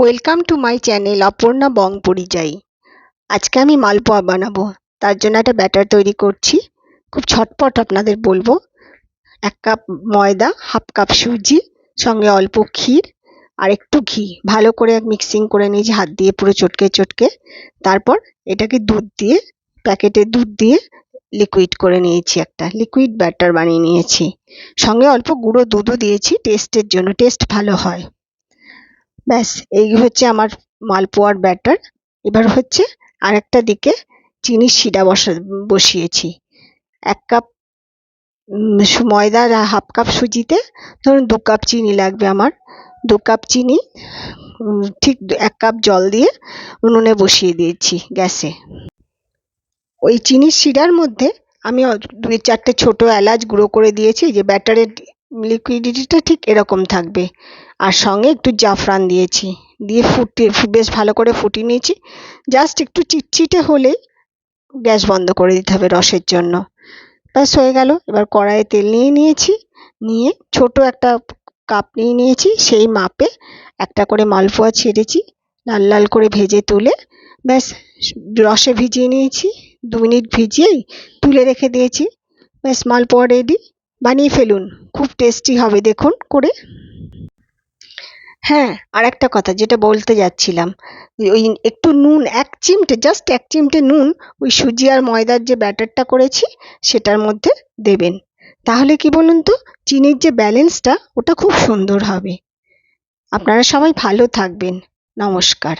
Welcome to my channel Aparna Bong পরিযায়ী আজকে আমি মালপোয়া বানাবো। তার জন্য একটা ব্যাটার তৈরি করছি। খুব ছটপট আপনাদের বলব। এক কাপ ময়দা, হাফ কাপ সুজি, সঙ্গে অল্প ক্ষীর আর একটু ঘি। ভালো করে এক মিক্সিং করে নিয়েছি হাত দিয়ে পুরো চটকে চটকে। তারপর এটাকে দুধ দিয়ে, প্যাকেটে দুধ দিয়ে লিকুইড করে নিয়েছি একটা। লিকুইড ব্যাটার বানিয়ে নিয়েছি। সঙ্গে অল্প গুঁড়ো দুধও দিয়েছি টেস্টের জন্য। টেস্ট ভালো হয়। ব্যাস, এই হচ্ছে আমার মালপোয়ার ব্যাটার। এবার হচ্ছে আরেকটা দিকে চিনির শিরা বসা, বসিয়েছি। এক কাপ ময়দা আর হাফ কাপ সুজিতে, ধরুন দু কাপ চিনি লাগবে আমার। দু কাপ চিনি ঠিক এক কাপ জল দিয়ে উনুনে বসিয়ে দিয়েছি গ্যাসে। ওই চিনির শিরার মধ্যে আমি দুই চারটে ছোট এলাচ গুঁড়ো করে দিয়েছি। যে ব্যাটারের লিকুইডিটিটা ঠিক এরকম থাকবে। আর সঙ্গে একটু জাফরান দিয়েছি। দিয়ে ফুটিয়ে বেশ ভালো করে ফুটিয়ে নিয়েছি। জাস্ট একটু চিটচিটে হলেই গ্যাস বন্ধ করে দিতে হবে রসের জন্য। ব্যাস হয়ে গেল। এবার কড়াইয়ে তেল নিয়ে নিয়েছি। নিয়ে ছোট একটা কাপ নিয়ে নিয়েছি। সেই মাপে একটা করে মালপোয়া ছেড়েছি। লাল লাল করে ভেজে তুলে ব্যাস রসে ভিজিয়ে নিয়েছি। দু মিনিট ভিজিয়েই তুলে রেখে দিয়েছি। ব্যাস মালপোয়া রেডি বানিয়ে ফেলুন। খুব টেস্টি হবে, দেখুন, করে। হ্যাঁ আর একটা কথা যেটা বলতে যাচ্ছিলাম। ওই একটু নুন, এক চিমটে জাস্ট এক চিমটে নুন, ওই সুজি আর ময়দার যে ব্যাটারটা করেছি, সেটার মধ্যে দেবেন। তাহলে কি বলুন তো, চিনির যে ব্যালেন্সটা, ওটা খুব সুন্দর হবে। আপনারা সবাই ভালো থাকবেন। নমস্কার।